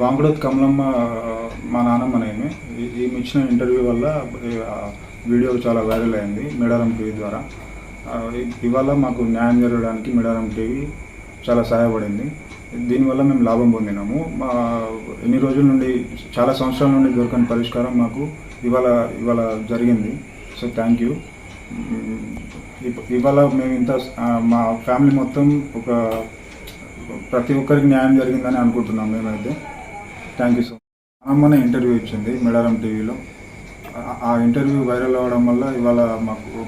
వాంగుడత్ కమలమ్మ మా నాన్నమ్మ నేమే. ఈమె ఇచ్చిన ఇంటర్వ్యూ వల్ల వీడియో చాలా వైరల్ అయింది మేడారం టీవీ ద్వారా. ఇవాళ మాకు న్యాయం జరగడానికి మేడారం టీవీ చాలా సహాయపడింది. దీనివల్ల మేము లాభం పొందినాము. మా ఎన్ని రోజుల నుండి చాలా సంవత్సరాల నుండి దొరకని పరిష్కారం మాకు ఇవాళ ఇవాళ జరిగింది. So thank you. ఇవాళ మేము ఇంత మా ఫ్యామిలీ మొత్తం ఒక ప్రతి ఒక్కరికి న్యాయం జరిగిందని అనుకుంటున్నాం మేమైతే. Thank you so much interview ఇచ్చింది మేడారం టీవీలో ఆ- ఇంటర్వ్యూ వైరల్ అవ్వడం వల్ల ఇవాళ మాకు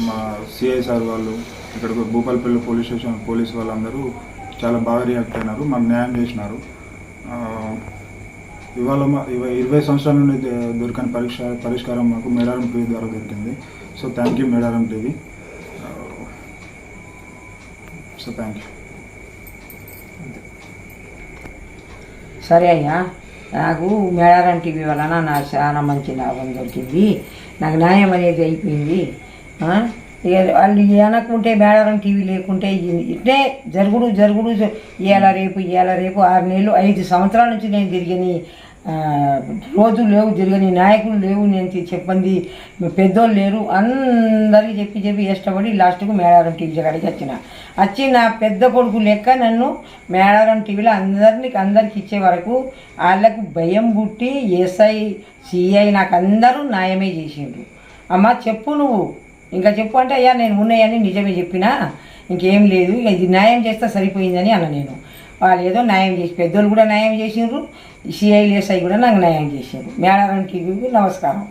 మా సిఐ సార్ వాళ్ళు ఇక్కడ భూపాలపల్లి పోలీస్ స్టేషన్ పోలీస్ వాళ్ళందరూ చాలా బాగా రియాక్ట్ అయినారు మాకు న్యాయం చేసినారు. ఇవాళ మా ఇరవై సంవత్సరాల నుండి దొరికిన పరీక్ష పరిష్కారం మాకు మేడారం టీవీ ద్వారా దొరికింది. So thank you Medaram TV so thank you సరే అయ్యా. నాకు మేడారం టీవీ వలన నాకు చాలా మంచి లాభం దొరికింది. నాకు న్యాయం అనేది అయిపోయింది. వాళ్ళు వెనకుంటే మేడారం టీవీ లేకుంటే ఇట్టే జరుగుడు జరుగుడు ఇవాళ రేపు ఇవాళ రేపు ఆరు నెలలు ఐదు సంవత్సరాల నుంచి నేను తిరిగిని. రోజులు లేవు తిరగని నాయకులు లేవు నేను చెప్పింది పెద్దోళ్ళు లేరు అందరికీ చెప్పి చెప్పి ఇష్టపడి లాస్ట్కు మేడారం టీవీ కాడికి వచ్చిన. వచ్చి నా పెద్ద కొడుకు లెక్క నన్ను మేడారం టీవీలో అందరినీ అందరికి ఇచ్చే వరకు వాళ్ళకు భయం పుట్టి ఎస్ఐ సిఐ నాకు అందరూ న్యాయమే చేసిండ్రు. అమ్మ చెప్పు నువ్వు. ఇంకా చెప్పు అంటే అయ్యా నేను ఉన్నాయని నిజమే చెప్పినా ఇంకేం లేదు ఇది న్యాయం చేస్తే సరిపోయిందని అన్న నేను. వాళ్ళు ఏదో న్యాయం చేసి పెద్దోళ్ళు కూడా న్యాయం చేసిండ్రు సిఐలు ఎస్ఐ కూడా నాకు న్యాయం చేసిండ్రు. మేడారం టీవీకి నమస్కారం.